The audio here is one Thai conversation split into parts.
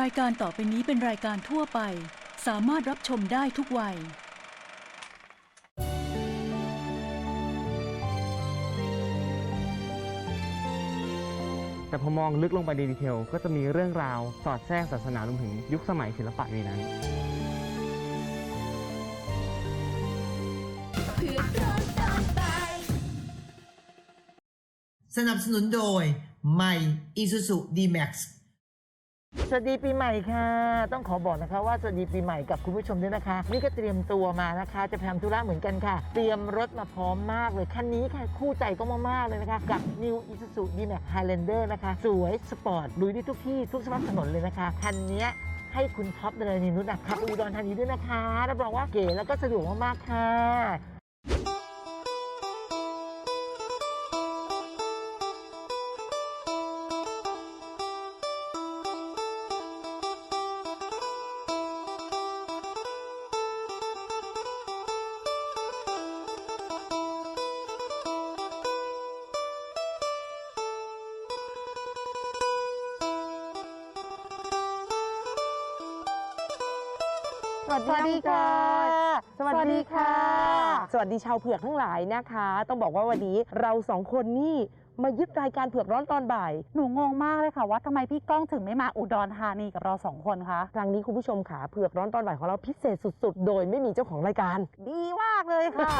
รายการต่อไปนี้เป็นรายการทั่วไป สามารถรับชมได้ทุกวัย แต่พอมองลึกลงไปในดีเทล ก็จะมีเรื่องราวสอดแทรกศาสนารวมถึงยุคสมัยศิลปะในนั้น สนับสนุนโดยใหม่ Isuzu D-Max สวัสดีปีใหม่ค่ะ ต้องขอบอกนะคะว่าสวัสดีปีใหม่กับคุณผู้ชมด้วยนะคะ นี่ก็เตรียมตัวมานะคะ จะไปทำธุระเหมือนกันค่ะ เตรียมรถมาพร้อมมากเลยคันนี้ค่ะคู่ใจก็มากๆเลยนะคะ กับ New Isuzu D-Max Highlander นะคะ สวยสปอร์ตลุยได้ทุกที่ทุกสภาพถนนเลยนะคะคันนี้ให้คุณท็อปเดลยนินุษย์นะขับไปอุดรธานีด้วยนะคะรับรองว่าเก๋แล้วก็สะดวกมากๆค่ะ วัสดีชาวเผือกทั้งหลายนะคะ ต้องบอกว่าวันนี้เราสองคนนี่ มายึดรายการเผือกร้อนตอนบ่าย หนูงงมากเลยค่ะ ว่าทำไมพี่ก้องถึงไม่มาอุดรธานีกับเราสองคนคะ ครั้งนี้คุณผู้ชมขาเผือกร้อนตอนบ่ายของเราพิเศษสุด ๆ โดยไม่มีเจ้าของรายการ ดีมากเลยค่ะ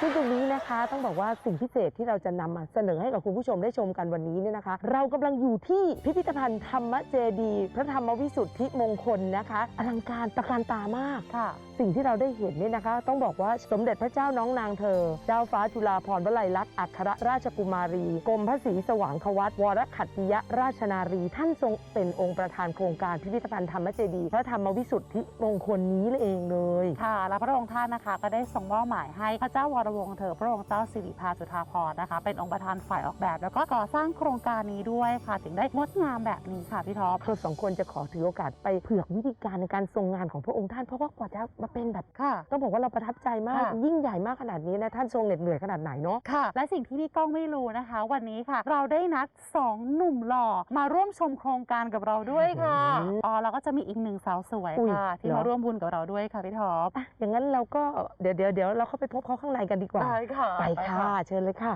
ซึ่งตรงนี้นะคะต้องบอกว่าสิ่งพิเศษที่เราจะนำมาเสนอให้กับคุณผู้ชมได้ชมกันวันนี้เนี่ยนะคะ เรากำลังอยู่ที่พิพิธภัณฑ์ธรรมเจดีย์พระธรรมวิสุทธิมงคลนะคะอลังการตระการตามาก ค่ะ สิ่งที่เราได้เห็นเนี่ยนะคะ ต้องบอกว่าสมเด็จพระเจ้าน้องนางเธอ เจ้าฟ้าจุฬาภรณ์วลัยลักษณ์อัครราชกุมารีกรมพระศรีสว่างควัตวรขัตติยราชนารี ท่านทรงเป็นองค์ประธานโครงการพิพิธภัณฑ์ธรรมเจดีย์พระธรรมวิสุทธิมงคลนี้เองเลยค่ะ แล้วพระองค์ท่านนะคะ ก็ได้ทรงมอบหมายให้พระเจ้าวรวงศ์เธอพระองค์เจ้าสิริพาจุฑาภรณ์นะคะ เป็นองค์ประธานฝ่ายออกแบบ แล้วก็ก่อสร้างโครงการนี้ด้วยค่ะ ถึงได้งดงามแบบนี้ค่ะพี่ท็อปเราสองคนจะขอถือโอกาสไปเผือกวิธีการในการทรงงานของพระองค์ท่านเพราะว่ากว่าจะมาเป็นแบบค่ะต้องบอกว่าเราประทับใจมาก ค่ะ ยิ่งใหญ่มากขนาดนี้นะท่านทรงเหน็ดเหนื่อยขนาดไหนเนาะ ค่ะ และสิ่งที่พี่ก้องไม่รู้นะคะวันนี้ค่ะ เราได้นัดสองหนุ่มหล่อมาร่วมชมโครงการกับเราด้วยค่ะอืมอ๋อแล้วก็จะมีอีกหนึ่งสาวสวยอุ๊ยค่ะ ที่เหรอมาร่วมบุญกับเราด้วยค่ะพี่ท็อปอะอย่างนั้นเราก็เดี๋ยวเดี๋ยวเดี๋ยวเราเข้าไปพบเขาข้างในกันดีกว่า ได้ค่ะไปค่ะ เชิญเลยค่ะ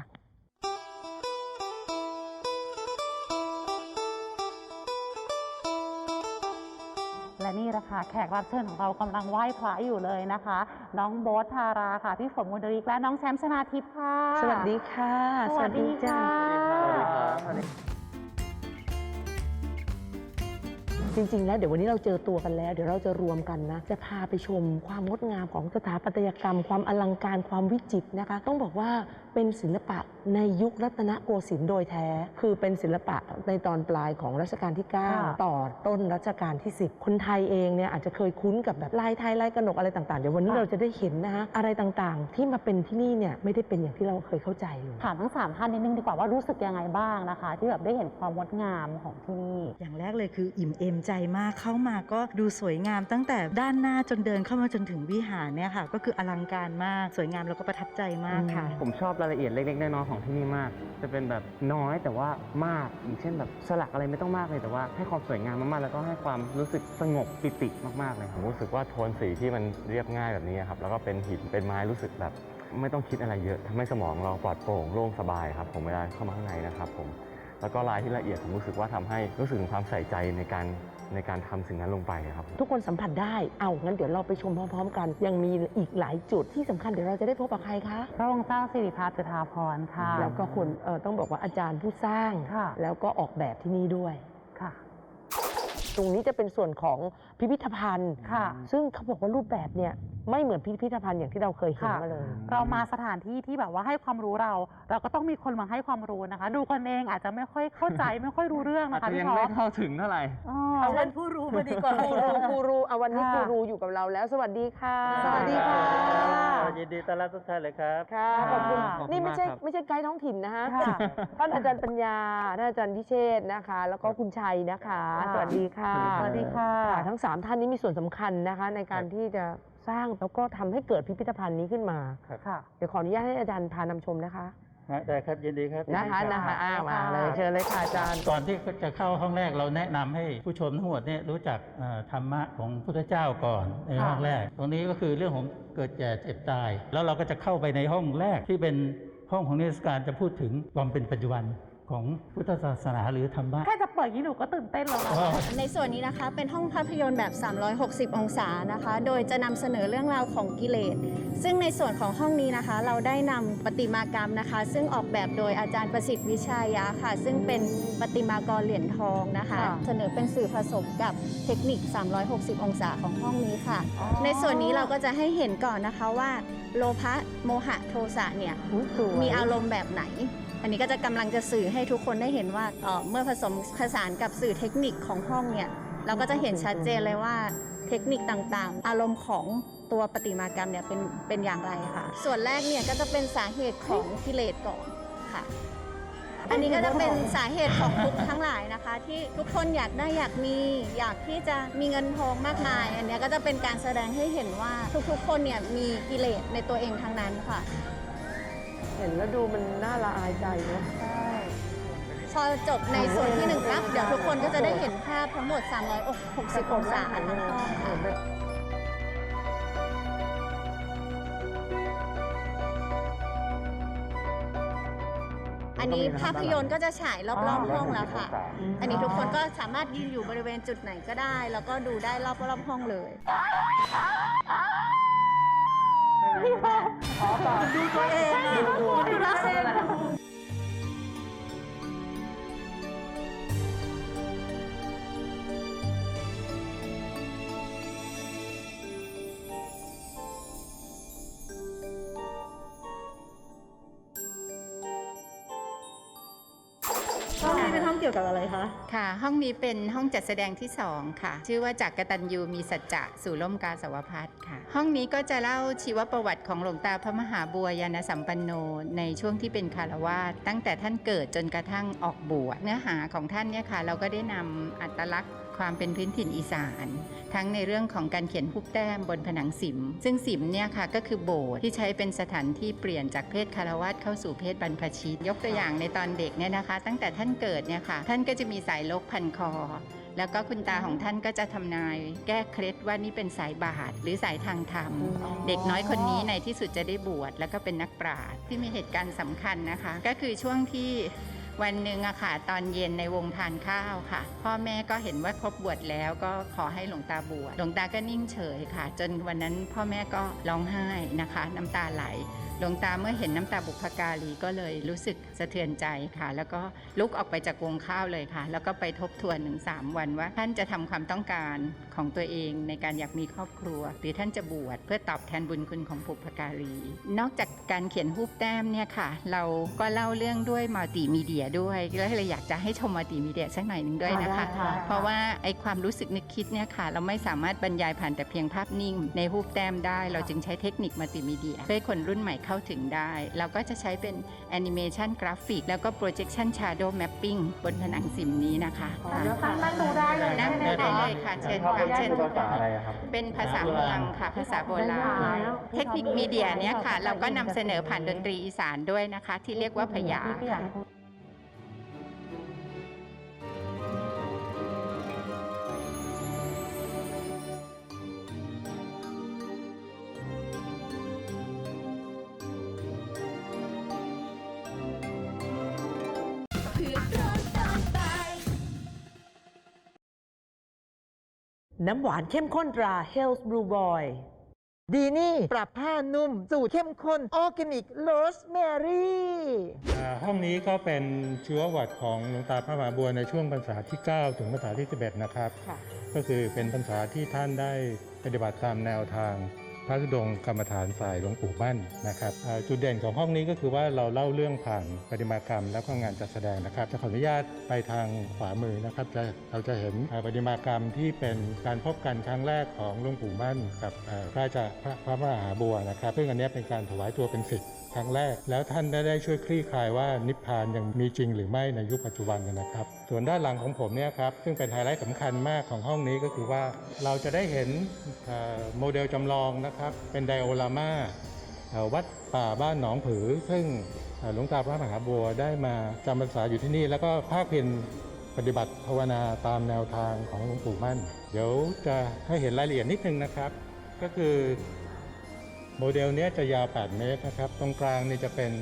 นี่แหละค่ะแขกรับเชิญของเรากำลังไหว้พระอยู่เลยนะคะ น้องโบ๊ทธาราค่ะพี่ฝนมุนดริกและน้องแชมป์ชนาทิพย์ค่ะ สวัสดีค่ะ สวัสดีค่ะ จริง ๆ แล้วเดี๋ยววันนี้เราเจอตัวกันแล้ว เดี๋ยวเราจะรวมกันนะ จะพาไปชมความงดงามของสถาปัตยกรรม ความอลังการความวิจิตรนะคะ ต้องบอกว่าเป็นศิลปะในยุครัตนโกสินทร์โดยแท้ คือเป็นศิลปะในตอนปลายของรัชกาลที่ค่ะ9ต่อต้นรัชกาลที่ 10 คนไทยเองเนี่ยอาจจะเคยคุ้นกับแบบลายไทยลายกระหนกอะไรต่างๆ เดี๋ยววันนี้เราจะได้เห็นนะคะอะไรต่างๆ ที่มาเป็นที่นี่เนี่ยไม่ได้เป็นอย่างที่เราเคยเข้าใจเลยถามทั้งสามท่านนิดนึงดีกว่าว่ารู้สึกยังไงบ้างนะคะ ที่แบบได้เห็นความงดงามของที่นี่อย่างแรกเลยคืออิ่มเอมใจมากเข้ามาก็ดูสวยงามตั้งแต่ด้านหน้าจนเดินเข้ามาจนถึงวิหารเนี่ยค่ะ ก็คืออลังการมากสวยงามแล้วก็ประทับใจมากค่ะ ผมชอบรายละเอียดเล็กๆน้อยๆของที่นี่มาก จะเป็นแบบน้อยแต่ว่ามากอย่างเช่นแบบสลักอะไรไม่ต้องมากเลยแต่ว่าให้ความสวยงามมากๆ แล้วก็ให้ความรู้สึกสงบปิติมากๆเลยคผรับมรู้สึกว่าโทนสีที่มันเรียบง่ายแบบนี้ครับแล้วก็เป็นหินเป็นไม้รู้สึกแบบ ไม่ต้องคิดอะไรเยอะทำให้สมองเราปลอดโปร่งโล่งสบายครับผมเวลาเข้ามาข้างในนะครับผมแล้วก็ลายที่ละเอียดผมรู้สึกว่าทำให้รู้สึกถึงความใส่ใจในการ ในการทำสิ่งนั้นลงไปครับ ทุกคนสัมผัสได้ เอางั้นเดี๋ยวเราไปชมพร้อม ๆ กัน ยังมีอีกหลายจุดที่สำคัญเดี๋ยวเราจะได้พบกับใครคะพระองค์เจ้าสิริพาจุฑาภรณ์ค่ะ แล้วก็คนเอ่อต้องบอกว่าอาจารย์ผู้สร้างค่ะแล้วก็ออกแบบที่นี่ด้วยค่ะ ตรงนี้จะเป็นส่วนของพิพิธภัณฑ์ ค่ะ ซึ่งเขาบอกว่ารูปแบบเนี่ยไม่เหมือนพิพิธภัณฑ์อย่างที่เราเคยเห็นค่ะ มาเลย เรามาสถานที่ที่แบบว่าให้ความรู้เรา เราก็ต้องมีคนมาให้ความรู้นะคะ ดูคนเองอาจจะไม่ค่อยเข้าใจ ไม่ค่อยรู้เรื่องอาจนะคะจะพี่ยังท็อไม่ปเข้าถึงเท่าไหร่ อ๋อ เอาเชิญผู้รู้มาดีกว่า กูรูกูรูเอาวันนี้ค่ะ กูรูอยู่กับเราแล้ว สวัสดีค่ะสวัสดีค่ะ ยินดีต้อนรับทุกท่านเลยครับ ค่ะขอบคุณขอบคุณนี่ไม่ใช่มากครับ ไม่ใช่ไกด์ท้องถิ่นนะฮะค่ะ ท่านอาจารย์ปัญญาท่านอาจารย์พิเชษฐ์นะคะ แล้วก็คุณชัยนะคะค่ะสวัสดีค่ะสวัสดีค่ะค่ะทั้งสามท่านนี้มีส่วนสำคัญนะคะ ในการที่จะสร้างแล้วก็ทำให้เกิดพิพิธภัณฑ์นี้ขึ้นมาค่ะ เดี๋ยวขออนุญาตให้อาจารย์พานำชมนะคะ ฮะได้ครับยินดีครับนะคะนะคะอ่ามาเลยเชิญเลยค่ะอาจารย์ ก่อนที่จะเข้าห้องแรกเราแนะนำให้ผู้ชมทั้งหมดเนี่ยรู้จักเอ่อธรรมะของพุทธเจ้าก่อนในห้องแรก ตรงนี้ก็คือเรื่องของเกิดแก่เจ็บตาย แล้วเราก็จะเข้าไปในห้องแรกที่เป็นห้องของนิทรรศการจะพูดถึงความเป็นปัจจุบัน ของพุทธศาสนาหรือธรรมะ แค่จะเปิดอย่างนี้หนูก็ตื่นเต้นแล้วนะอ๋อในส่วนนี้นะคะเป็นห้องภาพยนตร์แบบ 360 องศานะคะ โดยจะนำเสนอเรื่องราวของกิเลส ซึ่งในส่วนของห้องนี้นะคะ เราได้นำประติมากรรมนะคะ ซึ่งออกแบบโดยอาจารย์ประสิทธิ์วิชายะค่ะ ซึ่งเป็นประติมากรเหรียญทองนะคะ ค่ะ เสนอเป็นสื่อผสมกับเทคนิค 360 องศาของห้องนี้ค่ะ ในส่วนนี้เราก็จะให้เห็นก่อนนะคะว่า โลภะโมหะโทสะเนี่ย อุ๊ยสวยมีอารมณ์แบบไหน อันนี้ก็จะกำลังจะสื่อให้ทุกคนได้เห็นว่าเมื่อผสมผสานกับสื่อเทคนิคของห้องเนี่ยเราก็จะเห็นชัดเจนเลยว่าเทคนิคต่างๆ อารมณ์ของตัวประติมากรรมเนี่ยเป็นเป็นอย่างไรค่ะ ส่วนแรกเนี่ยก็จะเป็นสาเหตุของกิเลสก่อนค่ะ อันนี้ก็จะเป็นสาเหตุของทุกทั้งหลายนะคะ ที่ทุกคนอยากได้อยากมีอยากที่จะมีเงินทองมากมาย อันนี้ก็จะเป็นการแสดงให้เห็นว่าทุกๆ คนเนี่ยมีกิเลสในตัวเองทั้งนั้นค่ะ ห็นแล้วดูมันน่าละอายใจเนาะ พอจบในส่วนที่หนึ่งปั๊บเดี๋ยวทุกคนก็จะได้เห็นภาพทั้งหมด 360 องศาทั้งห้องค่ะ อันนี้ภาพยนตร์ก็จะฉายรอบๆห้องแล้วค่ะ อันนี้ทุกคนก็สามารถยืนอยู่บริเวณจุดไหนก็ได้ แล้วก็ดูได้รอบๆห้องเลย ดูตัวเองอะดูตัวเอง กี่ยวกับอะไรคะ ค่ะ ห้องนี้เป็นห้องจัดแสดงที่ 2 ค่ะ ชื่อว่าจากกตัญญูมีสัจจะสู่ล่มกาสาวพัฒน์ค่ะ ห้องนี้ก็จะเล่าชีวประวัติของหลวงตาพระมหาบัวยานสัมปันโน ในช่วงที่เป็นคารวาสตั้งแต่ท่านเกิดจนกระทั่งออกบวชเนื้อหาของท่านเนี่ยค่ะ เราก็ได้นำอัตลักษณ์ความเป็นพื้นถิ่นอีสาน ทั้งในเรื่องของการเขียนผู้แต้มบนผนังสิม ซึ่งสิมเนี่ยค่ะก็คือโบสถ์ที่ใช้เป็นสถานที่เปลี่ยนจากเพศคารวาสเข้าสู่เพศบรรพชิต ยกตัวอย่างในตอนเด็กเนี่ยนะคะ ตั้งแต่ท่านเกิดเนี่ยค่ะท่านก็จะมีสายลกพันคอแล้วก็คุณตาของท่านก็จะทำนายแก้เคล็ดว่านี่เป็นสายบาตรหรือสายทางธรรม เด็กน้อยคนนี้ในที่สุดจะได้บวชแล้วก็เป็นนักปราชญ์ที่มีเหตุการณ์สำคัญนะคะ ก็คือช่วงที่ วันหนึ่งอะค่ะ ตอนเย็นในวงทานข้าวค่ะ พ่อแม่ก็เห็นว่าครบบวชแล้วก็ขอให้หลวงตาบวชหลวงตาก็นิ่งเฉยค่ะ จนวันนั้นพ่อแม่ก็ร้องไห้นะคะ น้ำตาไหลหลวงตาเมื่อเห็นน้ำตาบุพการีก็เลยรู้สึกสะเทือนใจค่ะ แล้วก็ลุกออกไปจากวงข้าวเลยค่ะ แล้วก็ไปทบทวนถึง3วันว่าท่านจะทำความต้องการของตัวเองในการอยากมีครอบครัว หรือท่านจะบวชเพื่อตอบแทนบุญคุณของบุพการี นอกจากการเขียนรูปแต้มเนี่ยค่ะ เราก็เล่าเรื่องด้วยมัลติมีเดียด้วยแล้วเลยอยากจะให้ชมมัลติมีเดียสักหน่อยหนึ่งด้วยนะคะค่ะเพราะว่าไอความรู้สึกนึกคิดเนี่ยค่ะ เราไม่สามารถบรรยายผ่านแต่เพียงภาพนิ่ง ในรูปแต้มได้ เราจึงใช้เทคนิคมัลติมีเดียเพื่อให้คนรุ่นใหม่เข้าถึงได้ เราก็จะใช้เป็นแอนิเมชันกราฟิกแล้วก็ projection shadow mapping บนผนังสิมนี้นะคะเดี๋ยวตั้งนั่งดูได้เลยนั่งดูได้เลยค่ะเชิญค่ะเชิญภาษาอะไรอะครับ เป็นภาษาเมืองค่ะ ภาษาโบราณ เทคนิคมีเดียเนี้ยค่ะ เราก็นำเสนอผ่านดนตรีอีสานด้วยนะคะ ที่เรียกว่าพยาพี่ก็ น้ำหวานเข้มข้นตรา Health Blue Boy ดีนี่ปรับผ้านุ่ม สูตรเข้มข้นออร์แกนิกโรสแมรี่อ่าห้องนี้ก็เป็นชีวประวัติของหลวงตาพระมหาบัวในช่วงพรรษาที่ 9 ถึงพรรษาที่ 11 นะครับก็คือเป็นพรรษาที่ท่านได้ปฏิบัติตามแนวทาง พระธุดงกรรมฐานสายหลวงปู่บ้านนะครับจุดเด่นของห้องนี้ก็คือว่าเราเล่าเรื่องผ่านประติมากรรม แล้วก็งานจัดแสดงนะครับ จะขออนุญาตไปทางขวามือนะครับจะเราจะเห็นประติมากรรมที่เป็นการพบกันครั้งแรกของหลวงปู่บ้านกับพระจ้าพระพระมหาบัวนะครับ ซึ่งอันนี้เป็นการถวายตัวเป็นศิษย์ ครั้งแรก แล้วท่านได้ได้ช่วยคลี่คลายว่านิพพานยังมีจริงหรือไม่ในยุคปัจจุบันนะครับ ส่วนด้านหลังของผมเนี่ยครับซึ่งเป็นไฮไลท์สำคัญมากของห้องนี้ก็คือว่าเราจะได้เห็นโมเดลจำลองนะครับเป็นไดโอรามาวัดป่าบ้านหนองผือ ซึ่งหลวงตาพระมหาบัวได้มาจำพรรษาอยู่ที่นี่ แล้วก็ภาคเพียรปฏิบัติภาวนาตามแนวทางของหลวงปู่มั่น เดี๋ยวจะให้เห็นรายละเอียดนิดนึงนะครับ ก็คือ โมเดลนี้จะยาว 8 เมตรนะครับ ตรงกลางนี่จะเป็น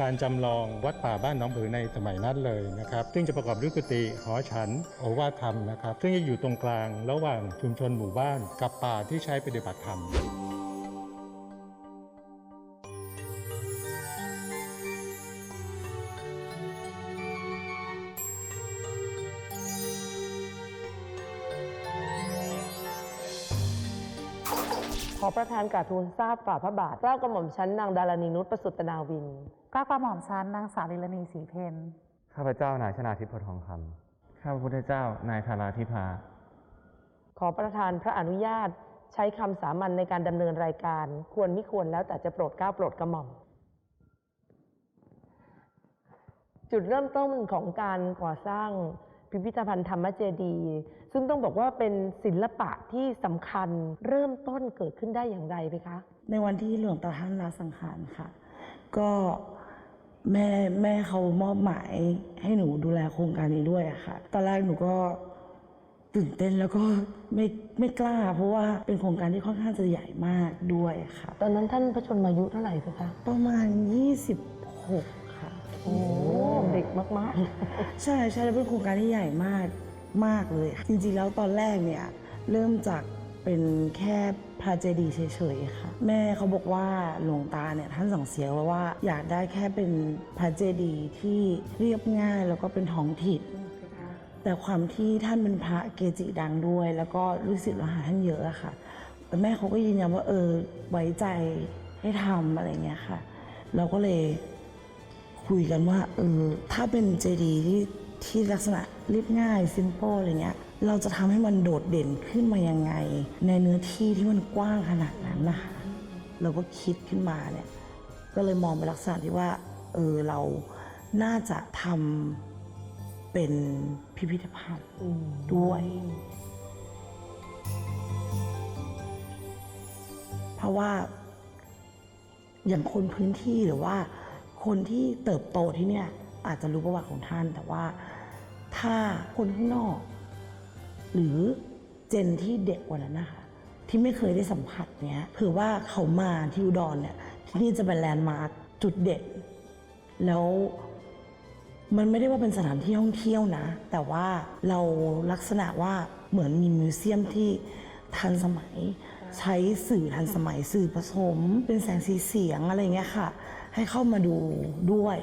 การจำลองวัดป่าบ้านหนองผือในสมัยนั้นเลยนะครับ ซึ่งจะประกอบด้วยกุฏิหอฉัน โอวาทธรรมนะครับ ซึ่งจะอยู่ตรงกลางระหว่างชุมชนหมู่บ้านกับป่าที่ใช้ปฏิบัติธรรม ประธานกราบทูลทราบฝ่าพระบาทเกล้ากระหม่อมชั้นนางดารณีนุชประสุตนาวินก็กระหม่อมชั้นนางสาวลิลนีสีเพนข้าพเจ้านายชนาทิพย์โพธิ์ทองคำข้าพระพุทธเจ้านายธาราธิพา ขอประธานพระอนุญาตใช้คำสามัญในการดำเนินรายการ ควรไม่ควรแล้วแต่จะโปรดเกล้าโปรดกระหม่อม จุดเริ่มต้นของการก่อสร้างพิพิธภัณฑ์ธรรมเจดีย์ ซึ่งต้องบอกว่าเป็นศิลปะที่สำคัญเริ่มต้นเกิดขึ้นได้อย่างไรไหมคะ ในวันที่หลวงตาท่านลาสังขารค่ะ ก็แม่แม่เขามอบหมายให้หนูดูแลโครงการนี้ด้วยอะค่ะ ตอนแรกหนูก็ตื่นเต้นแล้วก็ไม่ไม่กล้า เพราะว่าเป็นโครงการที่ค่อนข้างจะใหญ่มากด้วยค่ะ ตอนนั้นท่านพระชนมายุเท่าไหร่คะ ประมาณ 26 ค่ะ โอ้ เด็กมากใช่ใช่แล้วเป็นโครงการที่ใหญ่มาก มากเลย จริงๆแล้วตอนแรกเนี่ยเริ่มจากเป็นแค่พระเจดีย์เฉยๆค่ะ แม่เขาบอกว่าหลวงตาเนี่ยท่านสั่งเสียไว้ว่า อยากได้แค่เป็นพระเจดีย์ที่เรียบง่ายแล้วก็เป็นท้องถิ่นแต่ความที่ท่านเป็นพระเกจิดังด้วย แล้วก็ลูกศิษย์ลูกหาท่านเยอะอะค่ะแต่แม่เขาก็ยืนยันว่าเออไว้ใจให้ทำอะไรเงี้ยค่ะ เราก็เลยคุยกันว่าเออถ้าเป็นเจดีย์ที่ ที่ลักษณะเรียบง่ายซิมเ l ิอะไรเงี้ยเราจะทำให้มันโดดเด่นขึ้นมายังไง ในเนื้อที่ที่มันกว้างขนาดนั้นนะคะเราก็คิดขึ้นมาเนี่ย ก็เลยมองไปลักษณะที่ว่าเออเราน่าจะทำเป็นพิพิธภัณฑ์ด้วย เพราะว่าอย่างคนพื้นที่หรือว่า คนที่เติบโตที่เนี่ย อาจจะรู้ประวัติของท่าน แต่ว่าถ้าคนข้างนอก หรือเจนที่เด็กกว่านั้นนะคะที่ไม่เคยได้สัมผัสเนี้ยเผื่อว่าเขามาที่อุดรเนี่ยที่นี่จะเป็นแลนด์มาร์คจุดเด่นแล้วมันไม่ได้ว่าเป็นสถานที่ท่องเที่ยวนะ แต่ว่าเราลักษณะว่าเหมือนมีมิวเซียมที่ทันสมัย ใช้สื่อทันสมัยสื่อผสม เป็นแสงสีเสียงอะไรเงี้ยค่ะ ให้เข้ามาดูด้วย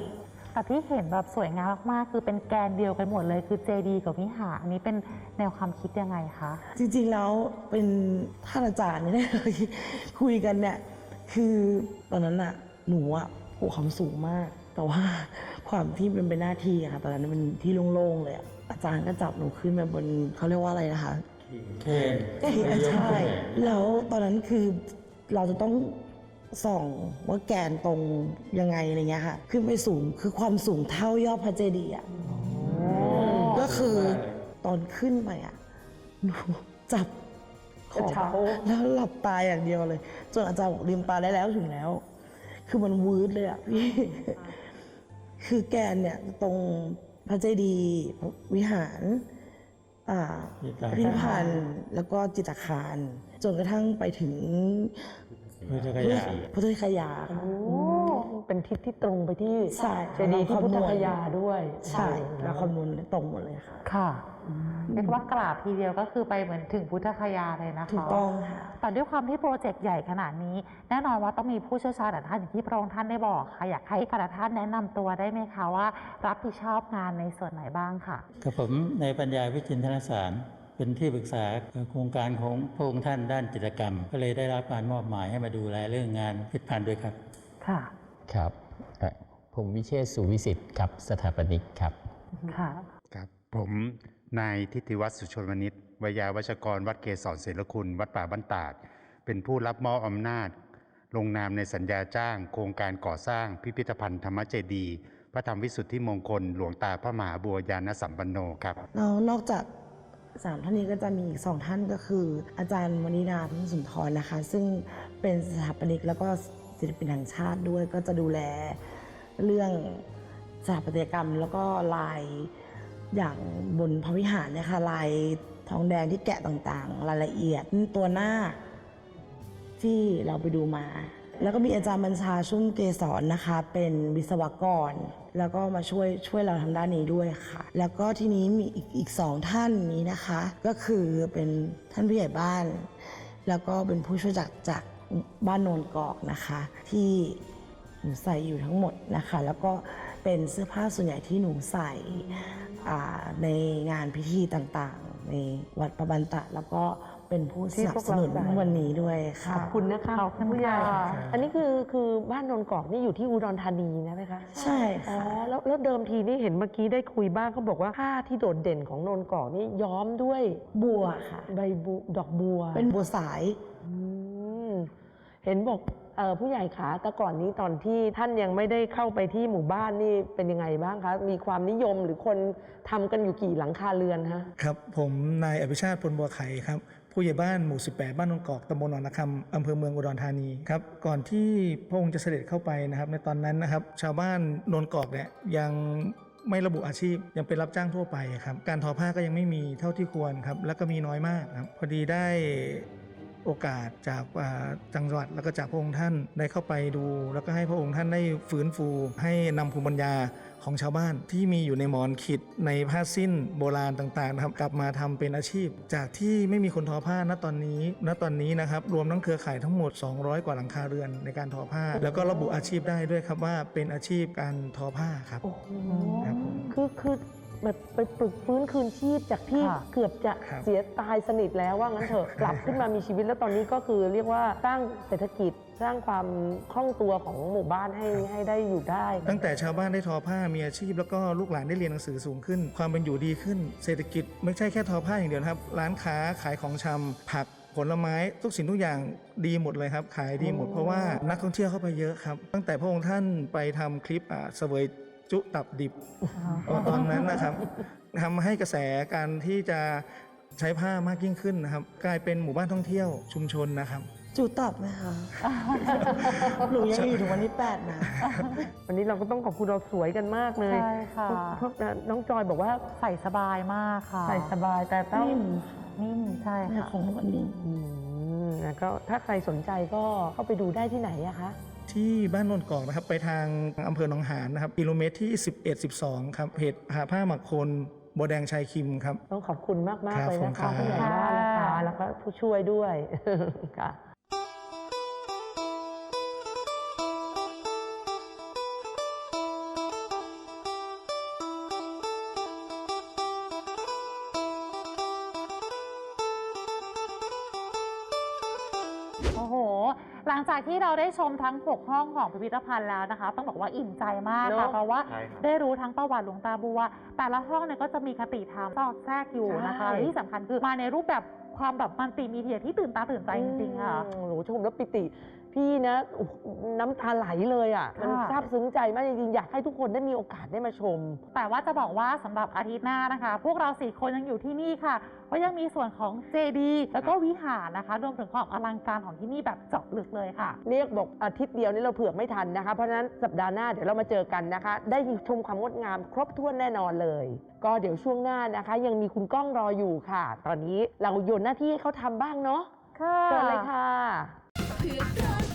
แต่ที่เห็นแบบสวยงามมากๆ คือเป็นแกนเดียวกันหมดเลยคือเจดีกับวิหารอันนี้เป็นแนวความคิดยังไงคะ จริงๆแล้วเป็นท่านอาจารย์เนี่ยคุยกันเนี่ยคือตอนนั้นอะหนูอะโหความสูงมาก แต่ว่าความที่เป็นเป็นหน้าที่อะค่ะตอนนั้นเป็นที่โล่งๆเลยอะอาจารย์ก็จับหนูขึ้นมาบนเขาเรียกว่าอะไรนะคะเคนใช่แล้วตอนนั้นคือเราจะต้อง ส่องว่าแกนตรงยังไงอะไรเงี้ยค่ะ ขึ้นไปสูงคือความสูงเท่ายอดพระเจดีย์อะก็คือตอนขึ้นไปอะหนูจับขอบกระเช้า แล้วหลับตาอย่างเดียวเลยจนอาจารย์บอกลืมตาได้แล้วถึงแล้ว คือมันวืดเลยอะพี่ คือแกนเนี่ยตรงพระเจดีย์วิหาร อ่าจิตรพิพิธภัณฑ์แล้วก็จิตรอาคาร จนกระทั่งไปถึง พุทธคยาพุทธคยาค่ะ โอ้เป็นทิศที่ตรงไปที่ใช่เจดีย์ที่พุทธคยาด้วยใช่เราคำนวณตรงหมดเลยค่ะค่ะเรียกว่ากราบทีเดียวก็คือไปเหมือนถึงพุทธคยาเลยนะคะถูกต้องค่ะแต่ด้วยความที่โปรเจกต์ใหญ่ขนาดนี้ แน่นอนว่าต้องมีผู้เชี่ยวชาญหลายท่านอย่างที่พระองค์ท่านได้บอกค่ะอยากให้แต่ละท่านแนะนำตัวได้ไหมคะว่า รับผิดชอบงานในส่วนไหนบ้างค่ะกับผมในปัญญาวิจินทนสาร เป็นที่ปรึกษาโครงการของพระองค์ท่านด้านจิตรกรรม ก็เลยได้รับการมอบหมายให้มาดูแลเรื่องงานพิพิธภัณฑ์ด้วยครับ ค่ะ ครับเอ่อผมวิเชษฐ์สุวิสิทธิ์ครับ สถาปนิกครับ ค่ะ ครับผมนายทิติวัฒน์สุชนวณิชวยาวัชกร วัดเกศรศิลคุณ วัดป่าบ้านตาด เป็นผู้รับมอบอำนาจ ลงนามในสัญญาจ้าง โครงการก่อสร้างพิพิธภัณฑ์ธรรมเจดีย์พระธรรมวิสุทธิมงคล หลวงตาพระมหาบัวยานสัมปันโนครับแล้วนอกจาก สามท่านนี้ก็จะมีอีกสองท่านก็คือ อาจารย์มณีนาพิมพ์สุนทรนะคะ ซึ่งเป็นสถาปนิกแล้วก็ศิลปินแห่งชาติด้วยก็จะดูแลเรื่องสถาปัตยกรรม แล้วก็ลายอย่างบนพระวิหารเนี่ยค่ะลายทองแดงที่แกะต่างๆ รายละเอียดตัวหน้าที่เราไปดูมา แล้วก็มีอาจารย์บัญชาชุ่มเกสรนะคะ เป็นวิศวกร แล้วก็มาช่วยช่วยเราทางด้านนี้ด้วยค่ะ แล้วก็ทีนี้มีอีกอีกสองท่านนี้นะคะ ก็คือเป็นท่านผู้ใหญ่บ้าน แล้วก็เป็นผู้ช่วยจากจากบ้านโนนกอกนะคะ ที่หนูใส่อยู่ทั้งหมดนะคะ แล้วก็เป็นเสื้อผ้าส่วนใหญ่ที่หนูใส่ในงานพิธีต่างๆ ในวัดประบันตะแล้วก็ เป็นผู้สนับสนุนที่พวกเราใส่วันนี้ด้วยค่ะขอบคุณนะคะขอบคุณผู้ใหญ่ค่ะอันนี้คือคือบ้านนนกอกนี่อยู่ที่อุดรธานีนะไหมคะใช่อ๋อค่ะแล้วแล้วเดิมทีนี่เห็นเมื่อกี้ได้คุยบ้างเขาบอกว่าผ้าที่โดดเด่นของนนกอกนี่ย้อมด้วยบัวค่ะใบบัวดอกบัว เป็นบัวสายอืมเห็นบอกเอ่อผู้ใหญ่ขาแต่ก่อนนี้ตอนที่ท่านยังไม่ได้เข้าไปที่หมู่บ้านนี่เป็นยังไงบ้างคะ มีความนิยมหรือคนทำกันอยู่กี่หลังคาเรือนฮะ ครับ ผมนายอภิชาติพลบัวไข่ครับ ผู้ใหญ่บ้านหมู่ 18 บ้านนนกอกตำบลหนองนาคำอำเภอเมืองอุดรธานีครับก่อนที่พระองค์จะเสด็จเข้าไปนะครับ ในตอนนั้นนะครับ ชาวบ้านนนกอกเนี่ยยังไม่ระบุอาชีพยังเป็นรับจ้างทั่วไปครับ การทอผ้าก็ยังไม่มีเท่าที่ควรครับ แล้วก็มีน้อยมากครับ พอดีได้ โอกาสจากอ่าจังหวัดแล้วก็จากพระองค์ท่านได้เข้าไปดู แล้วก็ให้พระองค์ท่านได้ฟื้นฟู ให้นำภูมิปัญญาของชาวบ้านที่มีอยู่ในหมอนขิดในผ้าสิ้นโบราณต่างๆนะครับกลับมาทำเป็นอาชีพ จากที่ไม่มีคนทอผ้าณตอนนี้ณตอนนี้นะครับรวมทั้งเครือข่ายทั้งหมด 200 กว่าหลังคาเรือนในการทอผ้า แล้วก็ระบุอาชีพได้ด้วยครับว่าเป็นอาชีพการทอผ้าครับครับผมคือคือ แบบไปปลุกฟื้นคืนชีพจากที่ค่ะ เกือบจะครับ เสียตายสนิทแล้วว่างั้นเถอะกลับขึ้นมามีชีวิตแล้วตอนนี้ก็คือเรียกว่าสร้างเศรษฐกิจสร้างความคล่องตัวของหมู่บ้านให้ให้ได้อยู่ได้ ตั้งแต่ชาวบ้านได้ทอผ้ามีอาชีพ แล้วก็ลูกหลานได้เรียนหนังสือสูงขึ้น ความเป็นอยู่ดีขึ้น เศรษฐกิจไม่ใช่แค่ทอผ้าอย่างเดียวนะครับ ร้านค้าขายของชำผักผลไม้ทุกสิ่งทุกอย่างดีหมดเลยครับ ขายดีหมดเพราะว่านักท่องเที่ยวเข้าไปเยอะครับ ตั้งแต่พระองค์ท่านไปทำคลิปอ่าเสวย จุตับดิบตอนนั้นนะครับทำให้กระแสการที่จะใช้ผ้ามากยิ่งขึ้นนะครับ กลายเป็นหมู่บ้านท่องเที่ยวชุมชนนะครับ จูตอบไหมคะหนูยังอยู่ถึงวันที่แปดนะ วันนี้เราก็ต้องขอบคุณเราสวยกันมากเลยใช่ค่ะ เพราะน้องจอยบอกว่าใส่สบายมากค่ะใส่สบายแต่ต้องนิ่ม นิ่มใช่แม่ค่ะของวันนี้ อืมแล้วก็ถ้าใครสนใจก็เข้าไปดูได้ที่ไหนอะคะ ที่บ้านโนนกอกนะครับไปทางอำเภอหนองหานนะครับกิโลเมตรที่ 11 12 ครับเพจหาผ้าหมักคนบัวแดงชายคิมครับ ต้องขอบคุณมากมากครับเลยผมนะครัคะบผู้ใหญ่บ้านนะคะค่ะแล้วก็ผู้ช่วยด้วยค่ะ ที่เราได้ชมทั้ง 6 ห้องของพิพิธภัณฑ์แล้วนะคะ ต้องบอกว่าอิ่มใจมากเนค่ะอะเพราะว่าใช่ครับได้รู้ทั้งประวัติหลวงตาบัว แต่ละห้องเนี่ยก็จะมีคติธรรมสอดแทรกอยู่นะคะใช่ และที่สำคัญคือมาในรูปแบบความแบบมัลติมีเดียที่ตื่นตาตื่นใจจริงๆค่ะ อืมโหชมแล้วปิติ พี่นะโอ้โหน้ำตาไหลเลยอะมันค่ะซาบซึ้งใจมากจริงๆอยากให้ทุกคนได้มีโอกาสได้มาชม แต่ว่าจะบอกว่าสำหรับอาทิตย์หน้านะคะ พวกเราสี่คนยังอยู่ที่นี่ค่ะเพราะยังมีส่วนของเจดีแล้วก็วิหารนะคะรวมถึงความอลังการของที่นี่แบบเจาะลึกเลยค่ะ เรียกบอกอาทิตย์เดียวนี่เราเผือกไม่ทันนะคะ เพราะฉะนั้นสัปดาห์หน้าเดี๋ยวเรามาเจอกันนะคะ ได้ชมความงดงามครบถ้วนแน่นอนเลย ก็เดี๋ยวช่วงหน้านะคะ ยังมีคุณก้องรออยู่ค่ะ ตอนนี้เราโยนหน้าที่ให้เขาทำบ้างเนาะค่ะเชิญเลยค่ะ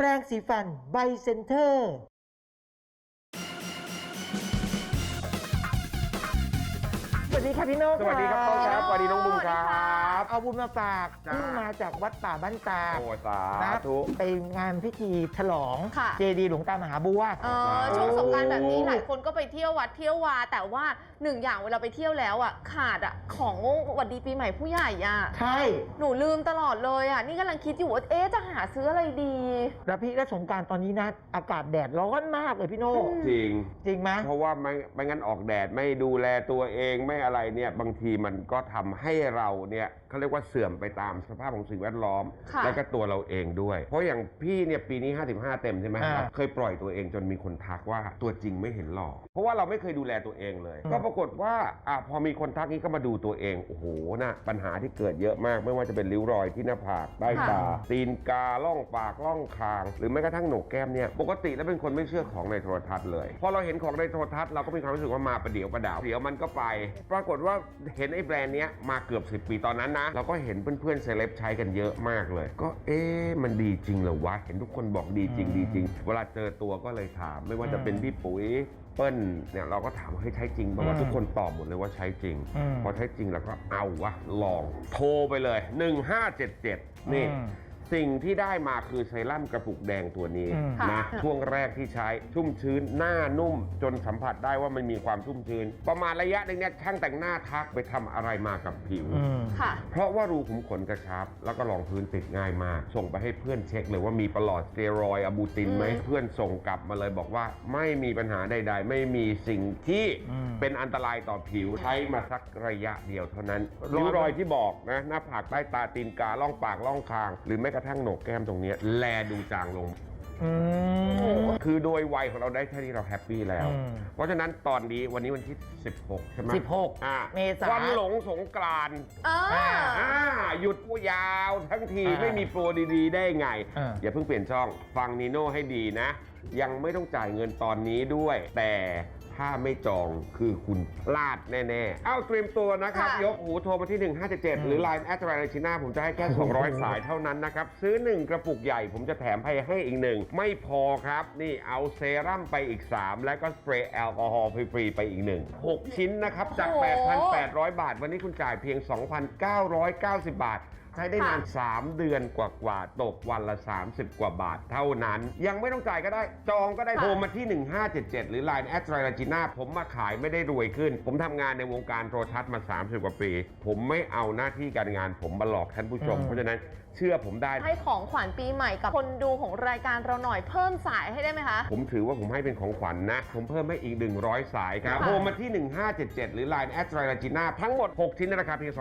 แปรงสีฟันไบเซนเตอร์ วัสดีค่ะพี่โน้สวัสดีครับโต๊ะครับสวัสดีน้องบุ้มครับเอาบุญมาฝากจ้าเพิ่งมาจากวัดป่าบ้านตาโอ้สานะธุ ไปงานพิธีฉลองค่ะ เจดีย์หลวงตามหาบัว เออช่วงสงกรารแบบนี้หลายคนก็ไปเที่ยววัดเที่ยววา แต่ว่าหนึ่งอย่างเวลาไปเที่ยวแล้วอะขาดอะของหวัดดีปีใหม่ผู้ใหญ่อะใช่ หนูลืมตลอดเลยอะนี่กำลังคิดอยู่ว่าเอ๊ะจะหาซื้ออะไรดี แล้วพี่และสงกรารตอนนี้นะ อากาศแดดร้อนมากเลยพี่โน่จริง จริงไหม เพราะว่าไม่ไม่งั้นออกแดดไม่ดูแลตัวเองไม่อะไรเนี่ยบางทีมันก็ทำให้เราเนี่ยเขาเรียกว่าเสื่อมไปตามสภาพของสิ่งแวดล้อม ค่ะ แล้วก็ตัวเราเองด้วย เพราะอย่างพี่เนี่ยปีนี้ 55 เต็มใช่ไหมครับอ่า เคยปล่อยตัวเองจนมีคนทักว่าตัวจริงไม่เห็นหล่อเพราะว่าเราไม่เคยดูแลตัวเองเลย ก็ปรากฏว่าอะพอมีคนทักนี้ก็มาดูตัวเองโอ้โหนะปัญหาที่เกิดเยอะมาก ไม่ว่าจะเป็นริ้วรอยที่หน้าผากใต้ตา ตีนกาล่องปากล่องคาง หรือแม้กระทั่งโหนกแก้มเนี่ยปกติแล้วเป็นคนไม่เชื่อของในโทรทัศน์เลย พอเราเห็นของในโทรทัศน์เราก็มีความรู้สึกว่ามาประเดี๋ยวประดาวเดี๋ยวมันก็ไป ปรากฏว่าเห็นไอ้แบรนด์เนี้ยมาเกือบ 10 ปีตอนนั้นนะ เราก็เห็นเพื่อนๆเซเลบใช้กันเยอะมากเลย ก็เอ๊ะมันดีจริงเหรอวะ เห็นทุกคนบอกดีจริงดีจริง เวลาเจอตัวก็เลยถาม ไม่ว่าจะเป็นพี่ปุ๋ยเปิ้ลเนี่ยเราก็ถามว่าเฮ้ยใช้จริงป่าวะทุกคนตอบหมดเลยว่าใช้จริงอืมพอใช้จริงเราก็เอาวะลองโทรไปเลย 1577 นี่อืม สิ่งที่ได้มาคือเซรั่มกระปุกแดงตัวนี้อืมนะค่ะช่วงแรกที่ใช้ชุ่มชื้นหน้านุ่ม จนสัมผัสได้ว่ามันมีความชุ่มชื้น ประมาณระยะหนึ่งเนี่ยช่างแต่งหน้าทักไปทำอะไรมากับผิวค่ะ เพราะว่ารูขุมขนกระชับ แล้วก็รองพื้นติดง่ายมาก ส่งไปให้เพื่อนเช็คเลยว่ามีประหลอดสเตียรอยด์อะบูตินไหมอืม เพื่อนส่งกลับมาเลยบอกว่าไม่มีปัญหาใด ๆ ไม่มีสิ่งที่อืม เป็นอันตรายต่อผิวใช้มาสักระยะเดียวเท่านั้นรอริ้วรอยที่บอกนะหน้าผากใต้ตาตีนกาล่องปากล่องคาง หรือแม้กระทั่งโหนกแก้มตรงเนี้ยแลดูจางลง อืม คือโดยวัยของเราได้แค่นี้เราแฮปปี้แล้ว อืมเพราะฉะนั้นตอนนี้วันนี้วันที่ 16 ใช่ไหม16อ่าเมษา วันหลงสงกรานต์เออ อ่าหยุดยาวทั้งทีอ่าไม่มีโปรดีๆ ได้ไง อ่า อย่าเพิ่งเปลี่ยนช่อง ฟังนีโน่ให้ดีนะ ยังไม่ต้องจ่ายเงินตอนนี้ด้วย แต่ ถ้าไม่จองคือคุณพลาดแน่ ๆ เอาเตรียมตัวนะครับ ค่ะ ยกหูโทรมาที่ 1577 หรือ Line แอดไ i ชิน่าผมจะให้แค่ 200 สายเท่านั้นนะครับ ซื้อ 1 กระปุกใหญ่ ผมจะแถมให้ให้อีกหนึ่ง ไม่พอครับ นี่เอาเซรั่มไปอีก 3 แล้วก็สเปรย์แอลกอฮอล์ฟรี ๆ ไปอีกหนึ่งหกชิ้นนะครับ จาก โอ้โห 8,800 บาท วันนี้คุณจ่ายเพียง 2,990 บาท ใช้ได้นาน 3 เดือนกว่าๆตกวันละ 30 กว่าบาทเท่านั้น ยังไม่ต้องจ่ายก็ได้ จองก็ได้ค่ะโทรมาที่ 1577 หรือ Line แอดไ i จิน่าผมมาขายไม่ได้รวยขึ้น ผมทำงานในวงการโทรทัศน์มา 30 กว่าปี ผมไม่เอาหน้าที่การงานผมมาหลอกท่านผู้ชมอืมเพราะฉะนั้นเชื่อผมได้ ให้ของขวัญปีใหม่กับคนดูของรายการเราหน่อยเพิ่มสายให้ได้ไหมคะ ผมถือว่าผมให้เป็นของขวัญนะ ผมเพิ่มให้อีก 100 สายครับค่ะ โทรมาที่ 1577 หรือ Line แอดไ i จิน่าทั้งหมด 6 ชิ้นในราคาเพียง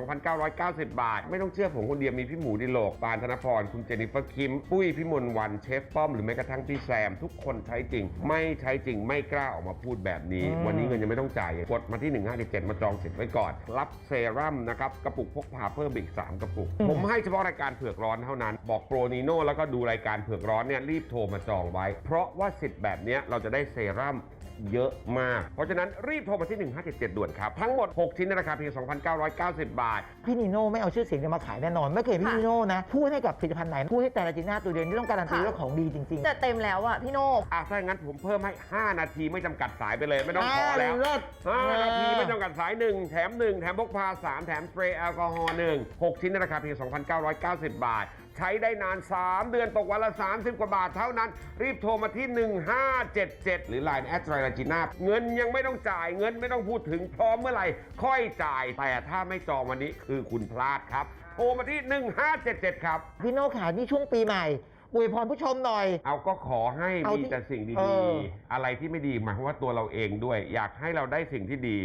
2,990 บาท ไม่ต้องเชื่อผมคนเดียวมีพี่หมูดิโลกปานธนพร คุณเจนนิเฟอร์คิม ปุ้ยพี่มนต์วันเชฟป้อมหรือแม้กระทั่งพี่แซม ทุกคนใช้จริง ไม่ใช้จริงไม่กล้าออกมาพูดแบบนี้ อืม วันนี้เงินยังไม่ต้องจ่ายกดมาที่ 1577 มาจองสิทธิ์ไว้ก่อน รับเซรั่มนะครับกระปุกพกพาเพิ่มอีก3กระปุก ผมให้เฉพาะรายการเผือกร้อนเท่านั้น บอกโปรนีโน่แล้วก็ดูรายการเผือกร้อนเนี่ยรีบโทรมาจองไว้ เพราะว่าสิทธิ์แบบเนี้ยเราจะได้เซรั่ม เยอะมาก เพราะฉะนั้นรีบโทรมาที่ 1577 ด่วนครับ ทั้งหมด 6 ชิ้นในราคาเพียง 2,990 บาท พี่นิโน่ไม่เอาชื่อเสียงจะมาขายแน่นอน ไม่เคยเห็นพี่นิโน่นะพูดให้กับผลิตภัณฑ์ไหนพูดให้แต่ละจีน่าตัวเดียวที่ต้องการันตีค่ะว่าของดีจริงแต่เต็มแล้วอะพี่โน่อะถ้าอย่างนั้นผมเพิ่มให้ 5 นาทีไม่จำกัดสายไปเลยไม่ต้องขอแล้ว อ่าเลิศ 5 นาทีเออไม่จำกัดสาย 1 แถม 1 แถมพกพา 3 แถมสเปรย์แอลกอฮอล์1 6 ชิ้นในราคาเพียง 2,990 บาท ใช้ได้นาน 3 เดือนตกวันละ 30 กว่าบาทเท่านั้น รีบโทรมาที่ 1577 หรือ Line แอดไ i จิน่าเงินยังไม่ต้องจ่ายเงินไม่ต้องพูดถึงพร้อมเมื่อไหร่ ค่อยจ่าย แต่ถ้าไม่จองวันนี้คือคุณพลาดครับ โทรมาที่ 1577 ครับๆพี่โน่ขานี่ช่วงปีใหม่อวยพรผู้ชมหน่อย เอาก็ขอให้เอามีที่แต่สิ่งเอดีอ ๆ อะไรที่ไม่ดีหมายความว่าตัวเราเองด้วย อยากให้เราได้สิ่งที่ดี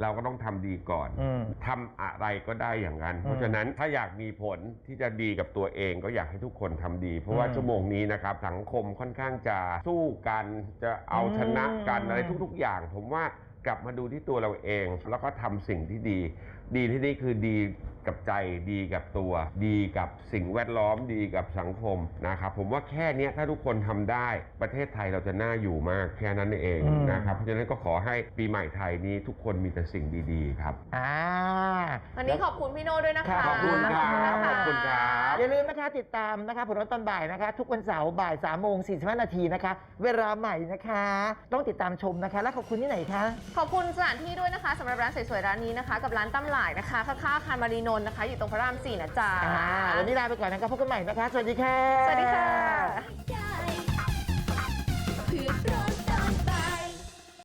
เราก็ต้องทำดีก่อนอืมทำอะไรก็ได้อย่างนั้นอืมเพราะฉะนั้นถ้าอยากมีผลที่จะดีกับตัวเองก็อยากให้ทุกคนทำดี เพราะว่าอืมชั่วโมงนี้นะครับสังคมค่อนข้างจะสู้กันจะเอาชนะกันอืมอะไรทุก ๆ อย่าง ผมว่า กลับมาดูที่ตัวเราเอง แล้วก็ทำสิ่งที่ดี ดีที่นี่คือดีกับใจดีกับตัว ดีกับสิ่งแวดล้อมดีกับสังคมนะครับผมว่าแค่เนี้ยถ้าทุกคนทำได้ประเทศไทยเราจะน่าอยู่มากแค่นั้นเองอืมนะครับเพราะฉะนั้นก็ขอให้ปีใหม่ไทยนี้ทุกคนมีแต่สิ่งดีๆครับ อ่า วันนี้ขอบคุณพี่โน่ด้วยนะคะ ขอบคุณครับขอบคุณครับ อย่าลืมนะคะติดตามนะคะผลวันตอนบ่ายนะคะ ทุกวันเสาร์บ่าย3ามโมงสีนาทีนะคะ เวลาใหม่นะคะ ต้องติดตามชมนะคะ และขอบคุณที่ไหนคะขอบคุณสถานที่ด้วยนะคะสำหรับร้านสวยๆร้านนี้นะคะ กับร้านตำหลายนะคะข้างๆคารมารีนน์นะคะ อยู่ตรงพระรามสี่นะจ๊ะอ่าวันนี้ลาไปก่อนนะคะพบกันใหม่นะคะ สวัสดีค่ะ สวัสดีค่ะ